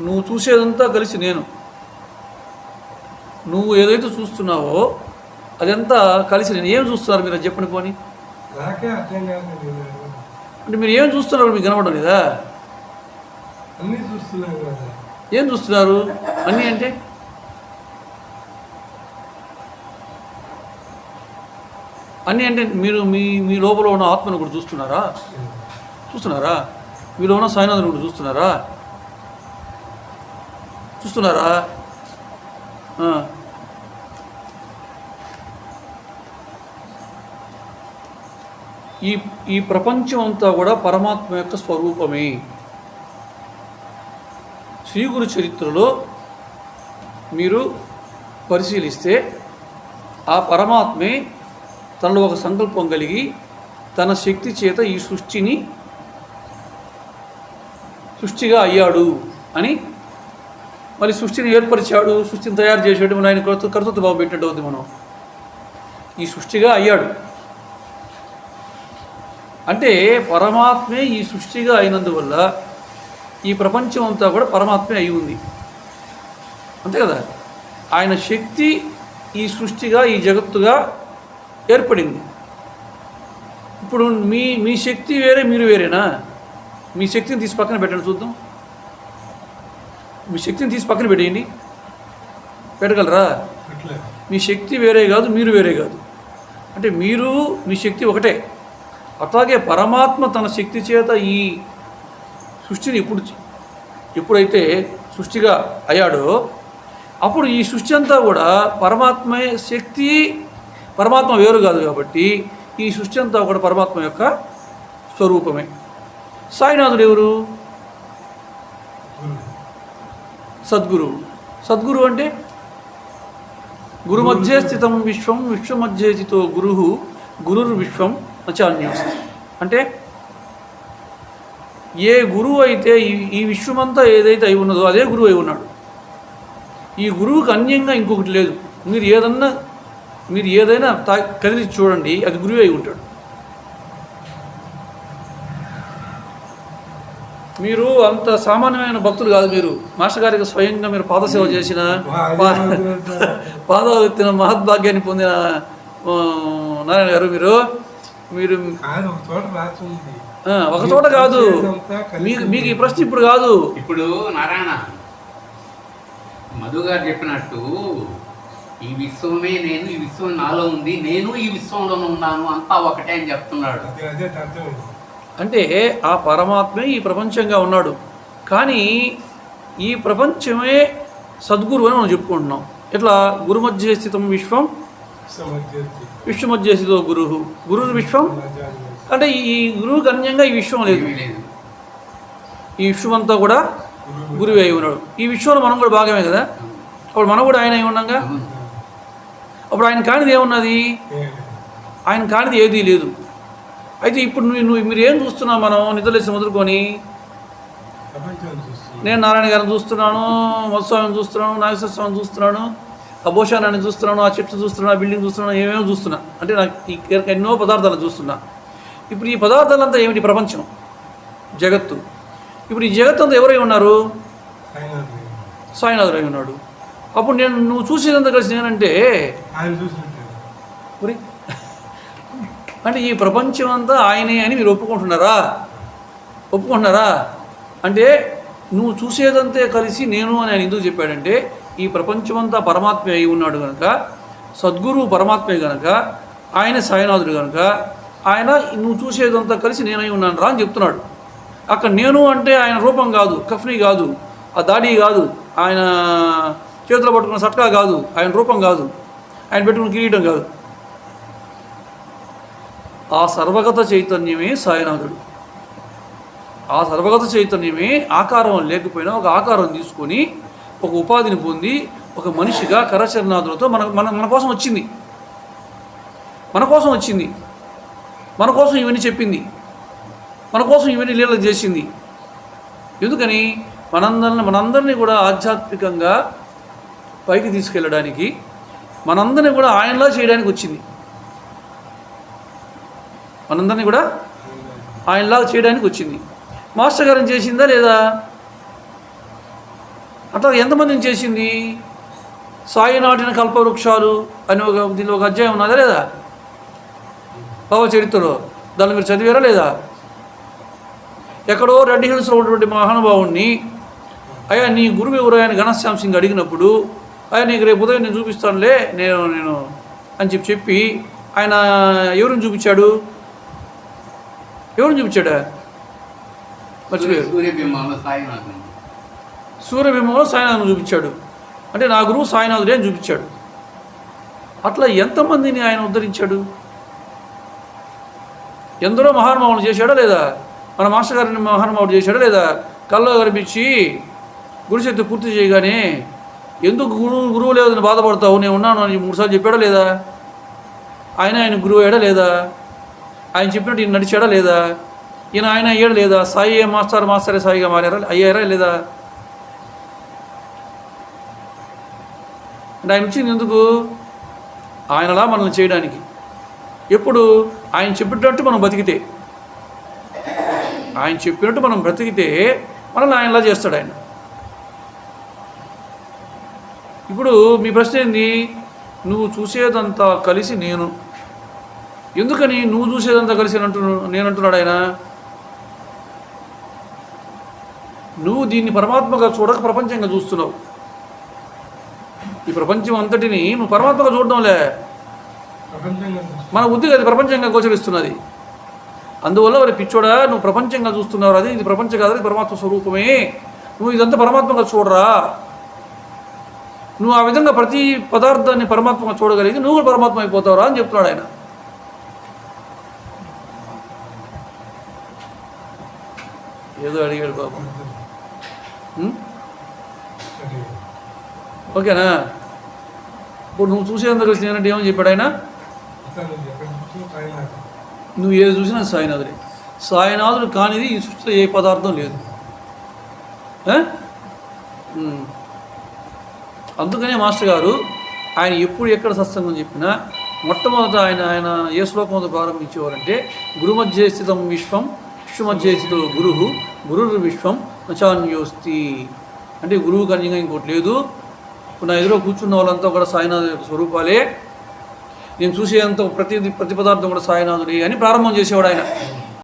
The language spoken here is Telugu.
నువ్వు చూసేదంతా కలిసి నేను. నువ్వు ఏదైతే చూస్తున్నావో అదంతా కలిసి నేను. ఏం చూస్తున్నారు మీరు చెప్పండి పోని. అంటే మీరు ఏం చూస్తున్నారు మీకు కనపడడం లేదా? ఏం చూస్తున్నారు? అన్నీ అంటే? అన్నీ అంటే మీరు మీ మీ లోపల ఉన్న ఆత్మను కూడా చూస్తున్నారా. చూస్తున్నారా? మీలో ఉన్న సాయినాథుని కూడా చూస్తున్నారా? చూస్తున్నారా? ఈ ఈ ప్రపంచం అంతా కూడా పరమాత్మ యొక్క స్వరూపమే. శ్రీ గురు చరిత్రలో మీరు పరిశీలిస్తే ఆ పరమాత్మే తనలో ఒక సంకల్పం కలిగి తన శక్తి చేత ఈ సృష్టిని సృష్టిగా అయ్యాడు అని మరి సృష్టిని ఏర్పరిచాడు సృష్టిని తయారు చేసాడు మన ఆయన కర్త కర్తృత్వ భావం పెట్టినట్టు అవుతుంది మనం. ఈ సృష్టిగా అయ్యాడు. అంటే పరమాత్మే ఈ సృష్టిగా అయినందువల్ల ఈ ప్రపంచం అంతా కూడా పరమాత్మే అయి ఉంది. అంతే కదా? ఆయన శక్తి ఈ సృష్టిగా ఈ జగత్తుగా ఏర్పడింది. ఇప్పుడు మీ మీ శక్తి వేరే మీరు వేరేనా? మీ శక్తిని తీసి పక్కన పెట్టండి చూద్దాం. మీ శక్తిని తీసి పక్కన పెట్టేయండి. పెట్టగలరా? మీ శక్తి వేరే కాదు మీరు వేరే కాదు. అంటే మీరు మీ శక్తి ఒకటే. అట్లాగే పరమాత్మ తన శక్తి చేత ఈ సృష్టిని ఇప్పుడు ఎప్పుడైతే సృష్టిగా అయ్యాడో అప్పుడు ఈ సృష్టి అంతా కూడా పరమాత్మ శక్తి పరమాత్మ వేరు కాదు కాబట్టి ఈ సృష్టి అంతా కూడా పరమాత్మ యొక్క స్వరూపమే. సాయినాథుడు ఎవరు? సద్గురువు సద్గురువు అంటే గురు మధ్యే స్థితం విశ్వం విశ్వమధ్యేతితో గురు గురుర్ విశ్వం నచాన్యస్తి అంటే ఏ గురువు అయితే ఈ ఈ విశ్వమంతా ఏదైతే అయి ఉన్నదో అదే గురువు అయి ఉన్నాడు. ఈ గురువుకి అన్యంగా ఇంకొకటి లేదు. మీరు ఏదన్నా మీరు ఏదైనా తా కదిలి చూడండి అది గురువు అయి ఉంటాడు. మీరు అంత సామాన్యమైన భక్తులు కాదు మీరు. మాస్టర్ గారికి స్వయంగా మీరు పాదసేవ చేసిన పా- పాదాలు ఎత్తిన మహద్భాగ్యాన్ని పొందిన నారాయణ గారు మీరు. మీరు ఒక చోట రాసింది ఆ, ఒక చోట కాదు. మీకు మీకు ఈ ప్రశ్న ఇప్పుడు కాదు. ఇప్పుడు నారాయణ మధు గారు చెప్పినట్టు ఈ విశ్వమే నేను ఈ విశ్వం నాలో ఉంది నేను ఈ విశ్వంలో ఉన్నాను అంతా ఒకటే అని చెప్తున్నాడు. అదే అదే అర్థమైంది. అంటే ఆ పరమాత్మే ఈ ప్రపంచంగా ఉన్నాడు. కానీ ఈ ప్రపంచమే సద్గురు అని మనం చెప్పుకుంటున్నాం. ఇట్లా గురు మధ్య స్థితం విశ్వం. విశ్వ మధ్య స్థితో గురు. గురు విశ్వం. అంటే ఈ గురువుకి అన్యంగా ఈ విశ్వం లేదు. ఈ విశ్వం అంతా కూడా గురువు అయి ఉన్నాడు. ఈ విశ్వంలో మనం కూడా భాగమే కదా? అప్పుడు మనం కూడా ఆయన అయి ఉన్నాగా. అప్పుడు ఆయన కానిది ఏమున్నది? ఆయన కానిది ఏదీ లేదు. అయితే ఇప్పుడు నువ్వు నువ్వు మీరు ఏం చూస్తున్నావు మనం? నిద్రలేసి మొదలుకొని. చూస్తుంది నేను నారాయణ గారిని చూస్తున్నాను మధుస్వామిని చూస్తున్నాను నాగేశ్వర స్వామిని చూస్తున్నాను ఆ భూషానాన్ని చూస్తున్నాను ఆ చెట్టు చూస్తున్నాను ఆ బిల్డింగ్ చూస్తున్నాను ఏమేమో చూస్తున్నా. అంటే నాకు ఈ ఎన్నో పదార్థాలు చూస్తున్నా. ఇప్పుడు ఈ పదార్థాలంతా ఏమిటి ప్రపంచం? జగత్తు. ఇప్పుడు ఈ జగత్తు అంతా ఎవరై ఉన్నారు? సాయినాథ్ సాయినాథుడు అయి ఉన్నాడు. అప్పుడు నేను నువ్వు చూసేదంతా కలిసి నేనంటే ఒరి అంటే ఈ ప్రపంచం అంతా ఆయనే అని మీరు ఒప్పుకుంటున్నారా? ఒప్పుకుంటున్నారా? అంటే నువ్వు చూసేదంతే కలిసి నేను అని ఆయన ఎందుకు చెప్పాడంటే ఈ ప్రపంచమంతా పరమాత్మ అయి ఉన్నాడు కనుక సద్గురువు పరమాత్మే కనుక ఆయన సాయినాథుడు కనుక ఆయన నువ్వు చూసేదంతా కలిసి నేనై ఉన్నాను రా అని చెప్తున్నాడు. అక్కడ నేను అంటే ఆయన రూపం కాదు కఫ్నీ కాదు ఆ దాడి కాదు ఆయన చేతిలో పట్టుకున్న సట్కా కాదు ఆయన రూపం కాదు ఆయన పెట్టుకున్న కిరీటం కాదు. ఆ సర్వగత చైతన్యమే సాయినాథుడు. ఆ సర్వగత చైతన్యమే ఆకారం లేకపోయినా ఒక ఆకారం తీసుకొని ఒక ఉపాధిని పొంది ఒక మనిషిగా కరచరణాదులతో మన మన మన కోసం వచ్చింది. మన కోసం వచ్చింది. మన కోసం ఇవన్నీ చెప్పింది. మన కోసం ఇవన్నీ లీలలు చేసింది. ఎందుకని? మనందరిని మనందరినీ కూడా ఆధ్యాత్మికంగా పైకి తీసుకెళ్ళడానికి మనందరినీ కూడా ఆయనలా చేయడానికి వచ్చింది. మనందరినీ కూడా ఆయనలా చేయడానికి వచ్చింది. మాస్టర్ గారిని చేసిందా లేదా? అట్లా ఎంతమందిని చేసింది? సాయి నాటిన కల్పవృక్షాలు అని ఒక దీనిలో ఒక అధ్యాయం ఉన్నదా లేదా? భావ చరిత్రలో. దాన్ని మీరు చదివారా లేదా? ఎక్కడో రెడ్డి హిల్స్లో ఉన్నటువంటి మహానుభావుణ్ణి అయ్యా నీ గురువు ఎవరు? ఆయన ఘనశ్యామ్ సింగ్ అడిగినప్పుడు అయ్యా నీకు రేపు ఉదయం నేను చూపిస్తానులే నేను నేను అని చెప్పి చెప్పి ఆయన ఎవరిని చూపించాడు? ఎవరిని చూపించాడా? మర్చిపోయారు. సూర్యబింబంలో సాయినాథుని చూపించాడు. అంటే నా గురువు సాయినాథుడే అని చూపించాడు. అట్లా ఎంతమందిని ఆయన ఉద్ధరించాడు? ఎందరో మహానుభావులు చేశాడా లేదా? మన మాస్టర్ గారిని మహానుభావుడు చేశాడా లేదా? కల్లో కనిపించి గురుశక్తి పూర్తి చేయగానే ఎందుకు గురువు గురువు లేదని బాధపడతావు? నేను ఉన్నాను అని మూడుసార్లు చెప్పాడా లేదా? ఆయన ఆయన గురువు అయ్యాడా లేదా? ఆయన చెప్పినట్టు ఈయన నడిచాడా లేదా? ఈయన ఆయన అయ్యాడు లేదా? సాయి మాస్టర్ మాస్టరే సాయిగా మారారా? అయ్యారా లేదా? అంటే ఆయన వచ్చింది ఎందుకు? ఆయనలా మనల్ని చేయడానికి. ఎప్పుడు? ఆయన చెప్పినట్టు మనం బతికితే. ఆయన చెప్పినట్టు మనం బ్రతికితే మనల్ని ఆయనలా చేస్తాడు ఆయన. ఇప్పుడు మీ ప్రశ్న ఏంది? నువ్వు చూసేదంతా కలిసి నేను ఎందుకని నువ్వు చూసేదంతా కలిసి అంటు నేను అంటున్నాడు ఆయన? నువ్వు దీన్ని పరమాత్మగా చూడక ప్రపంచంగా చూస్తున్నావు. ఈ ప్రపంచం అంతటిని నువ్వు పరమాత్మగా చూడడంలే. మన బుద్ధికి అది ప్రపంచంగా గోచరిస్తున్నది. అందువల్ల వారి పిచ్చోడా నువ్వు ప్రపంచంగా చూస్తున్నావు అది ఇది ప్రపంచం కాదు అది పరమాత్మ స్వరూపమే. నువ్వు ఇదంతా పరమాత్మగా చూడరా. నువ్వు ఆ విధంగా ప్రతి పదార్థాన్ని పరమాత్మగా చూడగలిగి నువ్వు కూడా పరమాత్మ అయిపోతావురా అని చెప్తున్నాడు ఆయన. ఏదో అడిగాడు? సరే ఓకేనా? ఇప్పుడు నువ్వు చూసేందుకు కలిసి నేనంటే ఏమని చెప్పాడు ఆయన? నువ్వు ఏది చూసినా సాయినాథుడే. సాయినాథుడు కానిది ఈ సృష్టిలో ఏ పదార్థం లేదు. అందుకనే మాస్టర్ గారు ఆయన ఎప్పుడు ఎక్కడ సత్సంగం చెప్పినా మొట్టమొదట ఆయన ఆయన ఏ శ్లోకంతో ప్రారంభించేవారంటే గురుమధ్య స్థితం విశ్వం విశ్వమధ్య గురువు గురు విశ్వం నచాన్యోస్తి అంటే గురువు కన్యంగా ఇంకోటి లేదు. ఇప్పుడు నా ఎదురు కూర్చున్న వాళ్ళంతా కూడా సాయినాథు యొక్క స్వరూపాలే. నేను చూసేంత ప్రతి ప్రతి పదార్థం కూడా సాయినాథుడే అని ప్రారంభం చేసేవాడు ఆయన.